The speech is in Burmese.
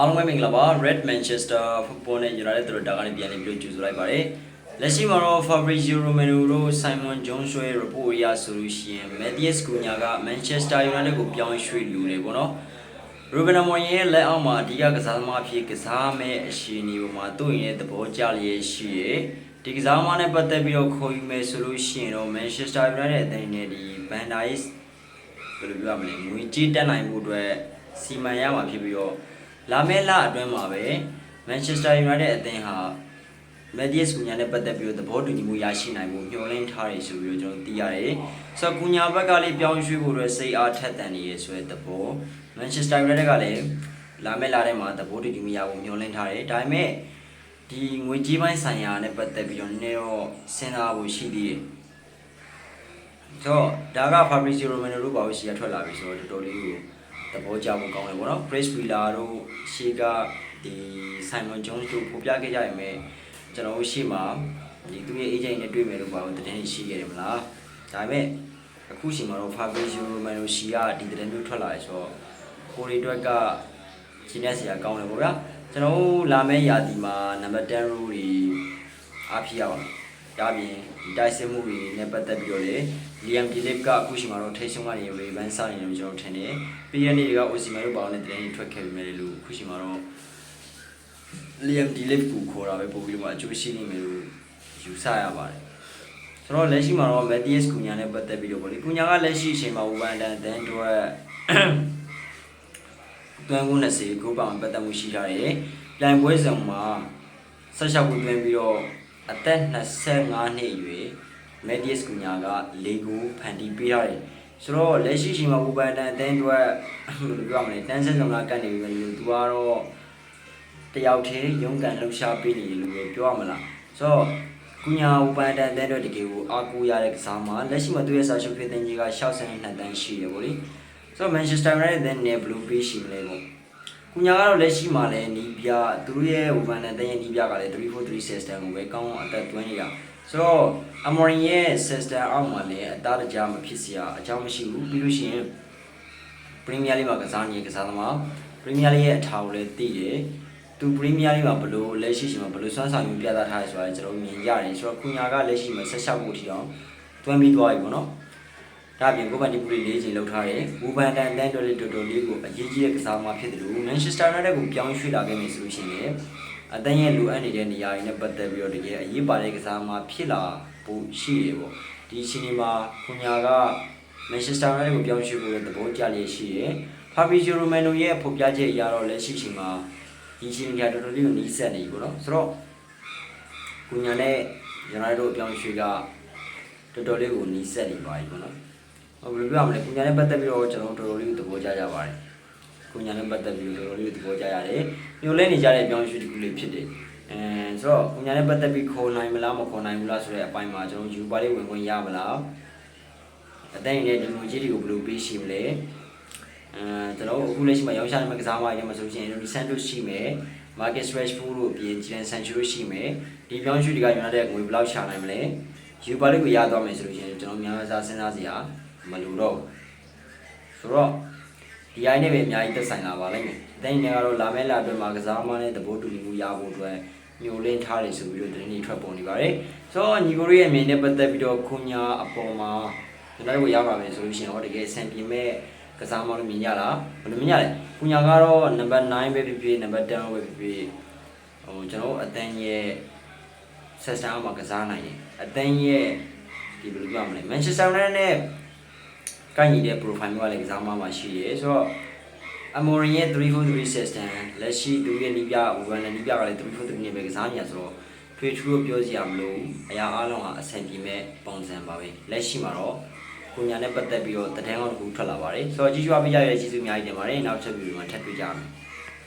အားလုံးပဲမင်္ဂလာပါ Red Manchester Football နဲ့ United တို့တာကနေပြန်လည်ပြီးတော့ကြိုဆိုလိုက်ပါတယ်လက်ရှိမှာတော့ Fabrizio Romano တို့ Simon Jones ရဲ့ report အရဆိုလို့ရှိရင် Matthias Cunha က Manchester United ကိုပြောင်းရွှေ့လူတယ်ပေါ့နော် Ruben Amorim ရဲ့လက်အောက်မှာအဓိကကစားသမားဖြစ်ကစားမဲ့အရှင်ဒီပေါ်မှာသူ့ရဲ့သဘောကျလျက်ရှိရယ်ဒီကစားသမားနဲ့ပတ်သက်ပြီးတော့ခေါ်ယူမယ်ဆိုလို့ရှိရင်တော့ Manchester United အသင်းနဲ့ဒီ Van Dijk ဘယ်လိုပြောရမလဲငွေကြေးတက်နိုင်မှုအတွက်စီမံရမှာဖြစ်ပြီးတော့ လာမယ့်လအတွင်းမှာပဲ Manchester United အသင်းဟာ Matthias Cunha နဲ့ပတ်သက်ပြီးတော့သဘောတူညီမှုရရှိနိုင်မှုညှို့လင့်ထားတယ်ဆိုပြီးတော့ကျွန်တော်သိရတယ်။ဆိုတော့ Cunha ဘက်ကလည်းပြောင်းရွှေ့ဖို့အတွက်စိတ်အားထက်သန်နေရဆိုတဲ့သဘော Manchester United ကလည်းလာမယ့်လထဲမှာသဘောတူညီမှုရဖို့ညှို့လင့်ထားတယ်။ဒါပေမဲ့ဒီငွေကြေးပိုင်းဆိုင်ရာနဲ့ပတ်သက်ပြီးတော့နည်းနည်းတော့စဉ်းစားဖို့ရှိသေးတယ်။ဆိုတော့ဒါက Fabrizio Romano တို့ဘာလို့ရှေ့ကထွက်လာပြီဆိုတော့တော်တော်လေးကို သဘောကျဖို့ကောင်းတယ်ပေါ့နော် Chris Wheeler တို့ရှေ့ကဒီ Simon Jones တို့ဖော်ပြခဲ့ကြရမယ်ကျွန်တော်တို့ရှေ့မှာဒီသူရဲ့ agent နဲ့တွေ့မယ်လို့ဘာလို့တည်င်းရှိခဲ့တယ်မလားဒါပေမဲ့အခုချိန်မှာတော့ Fabrizio Romano ရှီကဒီတည်င်းမျိုးထွက်လာတယ်ဆိုတော့ကိုရီအတွက်ကရှင်းရစရာကောင်းတယ်ပေါ့ဗျာကျွန်တော်တို့လာမယ့်ရာသီမှာနံပါတ်10 rule တွေအားဖြစ်ရပါမယ် ဒါပြင်ဒီတိုက်စစ်မှုတွေနဲ့ပတ်သက်ပြီးတော့လေ Liam Delip ကအခုချိန်မှာတော့ထိတ်ဆုံးကနေ Revan စနေတယ်လို့ကျွန်တော်ထင်တယ်ပြီးရနေ့တွေက Osimhen တို့ပေါင်းတဲ့တရင်ထွက်ခဲ့ပြီမယ်လို့အခုချိန်မှာတော့ Liam Delip ကိုခေါ်တာပဲပို့ပြီးတော့အကျိုးရှိနေမယ်လို့ယူဆရပါတယ်ဆိုတော့လက်ရှိမှာတော့ Matthias Cunha နဲ့ပတ်သက်ပြီးတော့ဗောလေ Cunha ကလက်ရှိအချိန်မှာ Woban Dan တန်းအတွက်တွန်းကူး20ကိုပါမှပတ်သက်မှုရှိထားတယ်။ပြန်ပွဲဆောင်မှာဆက်ရှောက်ကိုတွင်းပြီးတော့ အသက်25နှစ်အရွယ် Medius Cunha က၄ဂိုးဖန်တီးပေးရတယ်။ဆိုတော့လက်ရှိချိန်မှာဘူပန်တန်အသင်းအတွက်ဘယ်လိုပြောရမလဲတန်းစင်းဆောင်ကကတ်နေပြီပဲလို့သူကတော့တယောက်တည်းရုန်းကန်လှုပ်ရှားပေးနေတယ်လို့ပဲပြောရမလား။ဆိုတော့ကုညာဘူပန်တန်အသင်းအတွက်တကယ်ကိုအားကိုးရတဲ့ကစားမှာလက်ရှိမှာသူရဲ့စာချုပ်ဖြစ်တဲ့ကြီးက62တန်းရှိတယ်ဗောလေ။ဆိုတော့ Manchester United နဲ့ Blue ပေးရှိမလဲပေါ့။ ကုညာကတော့လက်ရှိမှာလည်းနီးပြသူတို့ရဲ့ဘူပန်တန်အသင်းရဲ့နီးပြကလည်း343 system ကိုပဲကောင်းအောင်အသက်သွင်းနေတာ။ဆိုတော့ Amorim ရဲ့ system အောက်မှာလည်းအသားတကြမဖြစ်စရာအကြောင်းမရှိဘူးပြီးလို့ရှိရင် Premier League မှာကစားနေတဲ့ကစားသမား Premier League ရဲ့အထာကိုလည်းသိတယ်သူ Premier League မှာဘလို့လက်ရှိရှိမှာဘလို့စွမ်းဆောင်မှုပြသထားရဆိုတာကျွန်တော်မြင်ရတယ်ဆိုတော့ခုညာကလက်ရှိမှာဆက်ရှောက်ဖို့ထီအောင်တွန်းပြီးသွားပြီပေါ့နော် ဒါပြင်ကိုပန်ဒီပူလေး၄ချိန်လောက်ထားတယ်ဝူဘန်တန်တန်တော်လေးတော်တော်လေးကိုအရေးကြီးတဲ့ကစားသမားဖြစ်တယ်လို့ Manchester United ကိုပြောင်းရွှေ့လာခဲ့မယ်ဆိုလို့ရှိရင်အတန်းရဲ့လိုအပ်နေတဲ့နေရာတွေနဲ့ပတ်သက်ပြီးတော့တကယ်အရေးပါတဲ့ကစားသမားဖြစ်လာဖို့ရှိတယ်ပေါ့ဒီအချိန်ဒီမှာခုညာက Manchester United ကိုပြောင်းရွှေ့ဖို့တဲ့သဘောကျလျက်ရှိတယ်။ Fabrizio Romano ရဲ့ဖော်ပြချက်အရတော့လက်ရှိချိန်မှာဒီအချိန်ကတော်တော်လေးကိုနီးစပ်နေပြီပေါ့နော်။ဆိုတော့ကုညာနဲ့ United တို့အပြောင်းရွှေ့ကတော်တော်လေးကိုနီးစပ်နေပါပြီပေါ့နော်။ ဟောဘယ်လိုပြောရမလဲကုညာနဲ့ပတ်သက်ပြီးတော့ကျွန်တော်တို့တော်တော်လေးကိုသဘောကျကြပါတယ်။ကုညာနဲ့ပတ်သက်ပြီးတော့တော်တော်လေးကိုသဘောကျရတယ်။ညိုလဲနေကြတဲ့အပြောင်းရွှေ့တစ်ခုလေးဖြစ်တယ်။အဲဆိုတော့ကုညာနဲ့ပတ်သက်ပြီးခေါ်နိုင်မလားမခေါ်နိုင်ဘူးလားဆိုတဲ့အပိုင်းမှာကျွန်တော်ယူပါလေးဝင်ခွင့်ရမလား။အတိုင်းနဲ့ဒီလိုကြီးတွေကိုဘယ်လိုပေးရှိမလဲအဲကျွန်တော်အခုလက်ရှိမှာရောင်းချနေတဲ့ကစားမရမှာဆိုလို့ရှိရင်ဒီဆန်တို့ရှိမယ် market rashford တို့အပြင်ဂျန်ဆန်ချူတို့ရှိမယ်ဒီပြောင်းရွှေ့တွေကယူနိုက်တက်ငွေဘယ်လောက်ရှာနိုင်မလဲယူပါလိကိုရသွားမယ်ဆိုလို့ရှိရင်ကျွန်တော်များများစဉ်းစားစရာ မလိုတော့ဆိုတော့ဒီအိုင်းနဲ့ပဲအများကြီးသက်ဆိုင်လာပါလိမ့်မယ်အတိုင်းနဲ့ကတော့လာမယ့်လအတွင်းမှာကစားမနဲ့သဘောတူညီမှုရဖို့အတွက်ညှို့လင်းထားတယ်ဆိုပြီးတော့တင်းနေထွက်ပေါ်နေပါတယ်ဆိုတော့ညီကိုရီရဲ့အမြင်နဲ့ပတ်သက်ပြီးတော့ခွန်ညာအပေါ်မှာကျွန်တော်တို့ရပါမယ်ဆိုလို့ရှိရင်ဟောတကယ်ဆန်ပြင်းမဲ့ကစားမလို့မြင်ရလားဘယ်လိုမြင်ရလဲပူညာကတော့နံပါတ်9ပဲဖြစ်ဖြစ်နံပါတ်10ပဲဖြစ်ဖြစ်ဟိုကျွန်တော်တို့အတန်းရဲ့ system မှာကစားနိုင်တယ်အတန်းရဲ့ဒီဘယ်လိုပြောမလဲ Manchester United နဲ့ ကိုင်းညီတဲ့ profile မျိုးကလည်းကစားမမှာရှိတယ်ဆိုတော့ Amorim ရဲ့343 system လက်ရှိသူရဲ့နီးပြဝဝန်နဲ့နီးပြကလည်း343နဲ့ပဲကစားနေရဆိုတော့ထွေထူးပြောစရာမလိုအရာအလုံးဟာအဆင်ပြေမဲ့ပုံစံပါပဲလက်ရှိမှာတော့ကိုညာနဲ့ပတ်သက်ပြီးတော့တည်တန်းကောင်းတစ်ခုထွက်လာပါတယ်ဆိုတော့ကြည့်ကြွပေးကြရတဲ့ကျေးဇူးအများကြီးတင်ပါတယ်နောက်ချက်ဗီဒီယိုမှာထပ်တွေ့ကြမယ်